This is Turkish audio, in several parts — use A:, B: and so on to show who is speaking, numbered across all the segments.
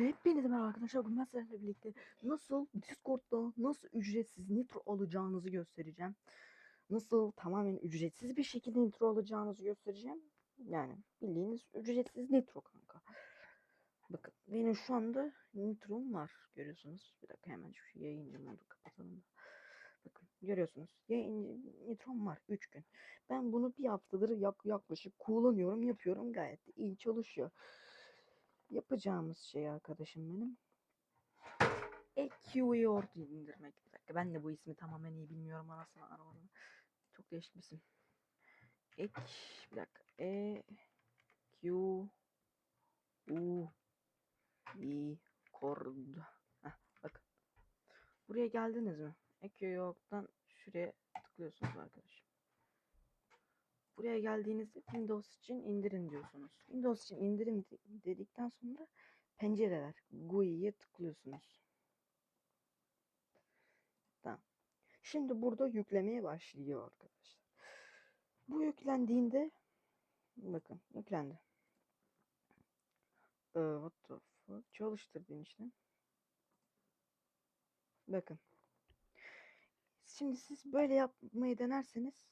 A: Hepinize merhaba arkadaşlar. Bugün ben sizlerle birlikte nasıl Discord'da nasıl ücretsiz nitro alacağınızı göstereceğim. Nasıl tamamen ücretsiz bir şekilde nitro alacağınızı göstereceğim. Yani bildiğiniz ücretsiz nitro kanka. Bakın benim şu anda nitrom var görüyorsunuz. Bir dakika hemen şu yayıncı modu kapatalım. Bakın görüyorsunuz yayıncı nitrom var 3 gün. Ben bunu bir haftadır yak yaklaşık kullanıyorum yapıyorum gayet iyi çalışıyor yapacağımız şey arkadaşım benim. EQ'yu indirmek. Bir dakika ben de bu ismi tamamen iyi bilmiyorum arasına aralarını. Çok değişik bir isim. Ek bir dakika. E Q U I Cord. Heh, bakın. Buraya geldiniz mi? EQ'dan şuraya tıklıyorsunuz arkadaşım. Buraya geldiğinizde Windows için indirin diyorsunuz. Windows için indirin de- dedikten sonra pencereler GUI'ye tıklıyorsunuz. Tamam. Şimdi burada yüklemeye başlıyor arkadaşlar. Bu yüklendiğinde bakın yüklendi. Ee, what the fuck? Çalıştırdın işte. Bakın. Şimdi siz böyle yapmayı denerseniz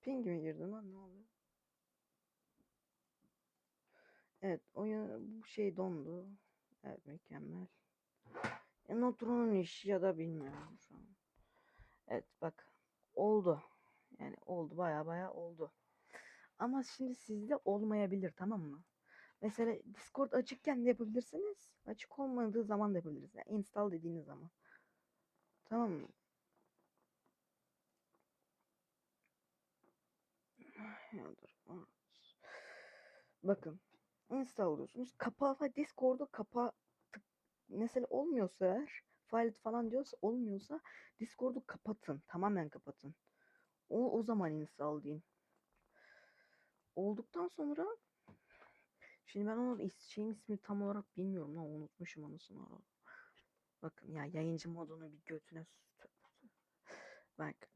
A: Ping mi girdi lan ne oluyor? Evet oyun bu şey dondu. Evet mükemmel. E, Notron'un işi ya da bilmiyorum şu an. Evet bak oldu. Yani oldu baya baya oldu. Ama şimdi sizde olmayabilir tamam mı? Mesela Discord açıkken de yapabilirsiniz. Açık olmadığı zaman da yapabilirsiniz. Yani install dediğiniz zaman. Tamam mı? Ya dur. aa. Bakın. Install oluyorsunuz. Kapağı ve Discord'u kapa tık mesela olmuyorsa eğer file falan diyorsa olmuyorsa Discord'u kapatın. Tamamen kapatın. O, o zaman install deyin. Olduktan sonra şimdi ben onun is- şeyin ismini tam olarak bilmiyorum lan unutmuşum anasını ara. Bakın ya yayıncı modunu bir götüne Bak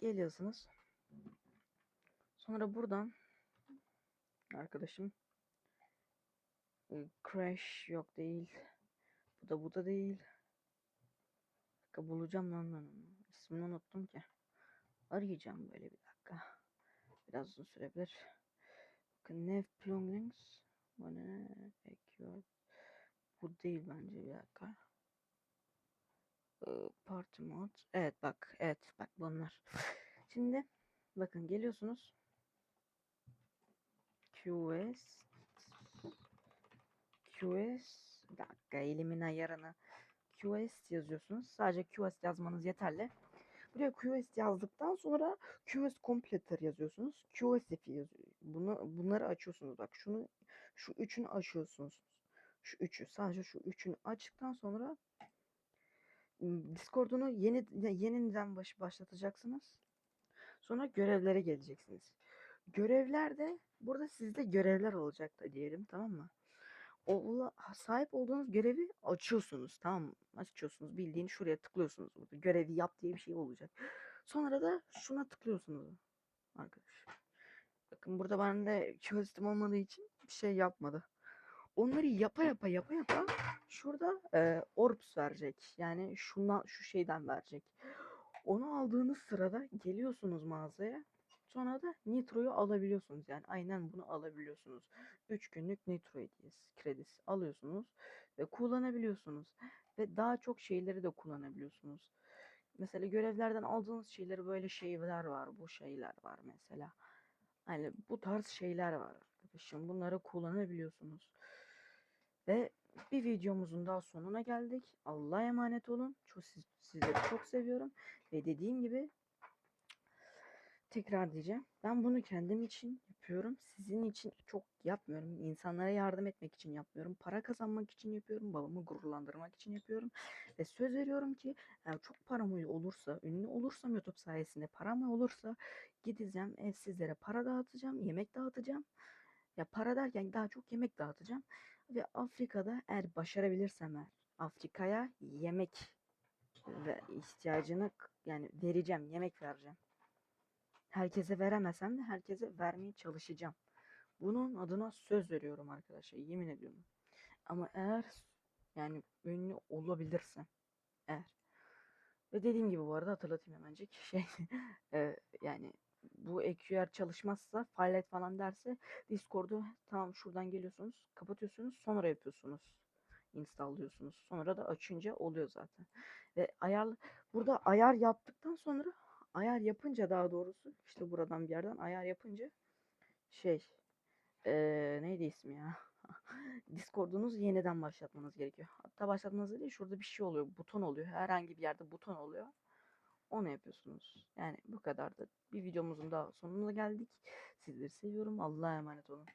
A: geliyorsunuz. Sonra buradan arkadaşım e, crash yok değil. Bu da bu da değil. Dakika bulacağım lan ben onu. İsmini unuttum ki. Arayacağım böyle bir dakika. Biraz uzun sürebilir. Bakın Nev Plonglings. Bu ne? Ekiyor. Bu değil bence bir dakika. Ee, Party mod. Evet bak. Evet bak bunlar. Şimdi bakın geliyorsunuz. QS QS bir dakika elimin ayarını QS yazıyorsunuz. Sadece QS yazmanız yeterli. Buraya QS yazdıktan sonra QS completer yazıyorsunuz. QSF yazıyor. Bunu bunları açıyorsunuz. Bak şunu şu üçünü açıyorsunuz. Şu üçü sadece şu üçünü açtıktan sonra Discord'unu yeni yeniden baş, başlatacaksınız. Sonra görevlere geleceksiniz. Görevlerde burada sizde görevler olacak da diyelim tamam mı? Ola, sahip olduğunuz görevi açıyorsunuz tamam mı? Açıyorsunuz bildiğin şuraya tıklıyorsunuz burada. Görevi yap diye bir şey olacak. Sonra da şuna tıklıyorsunuz arkadaş. Bakın burada bende çözüm olmadığı için bir şey yapmadı. Onları yapa yapa yapa yapa şurada e, orbs verecek. Yani şundan şu şeyden verecek. Onu aldığınız sırada geliyorsunuz mağazaya. Sonra da Nitro'yu alabiliyorsunuz. Yani aynen bunu alabiliyorsunuz. 3 günlük Nitro hediyesi, kredisi alıyorsunuz ve kullanabiliyorsunuz. Ve daha çok şeyleri de kullanabiliyorsunuz. Mesela görevlerden aldığınız şeyleri böyle şeyler var. Bu şeyler var mesela. Hani bu tarz şeyler var arkadaşım. Bunları kullanabiliyorsunuz. Ve bir videomuzun daha sonuna geldik. Allah'a emanet olun. Çok siz, sizleri çok seviyorum. Ve dediğim gibi tekrar diyeceğim. Ben bunu kendim için yapıyorum. Sizin için çok yapmıyorum. İnsanlara yardım etmek için yapmıyorum. Para kazanmak için yapıyorum. Babamı gururlandırmak için yapıyorum. Ve söz veriyorum ki eğer çok param olursa, ünlü olursam YouTube sayesinde param olursa gideceğim ev sizlere para dağıtacağım, yemek dağıtacağım. Ya para derken daha çok yemek dağıtacağım. Ve Afrika'da eğer başarabilirsem eğer Afrika'ya yemek ve ihtiyacını yani vereceğim, yemek vereceğim. Herkese veremesem de herkese vermeye çalışacağım. Bunun adına söz veriyorum arkadaşlar. Yemin ediyorum. Ama eğer yani ünlü olabilirsem eğer ve dediğim gibi bu arada hatırlatayım hemencik şey e, yani bu EQR çalışmazsa faaliyet falan derse Discord'u tamam şuradan geliyorsunuz kapatıyorsunuz sonra yapıyorsunuz installıyorsunuz sonra da açınca oluyor zaten ve ayar burada ayar yaptıktan sonra ayar yapınca daha doğrusu işte buradan bir yerden ayar yapınca şey eee neydi ismi ya Discord'unuzu yeniden başlatmanız gerekiyor. Hatta başlatmanız değil şurada bir şey oluyor buton oluyor herhangi bir yerde buton oluyor. Onu yapıyorsunuz. Yani bu kadar da bir videomuzun daha sonuna geldik. Sizleri seviyorum. Allah'a emanet olun.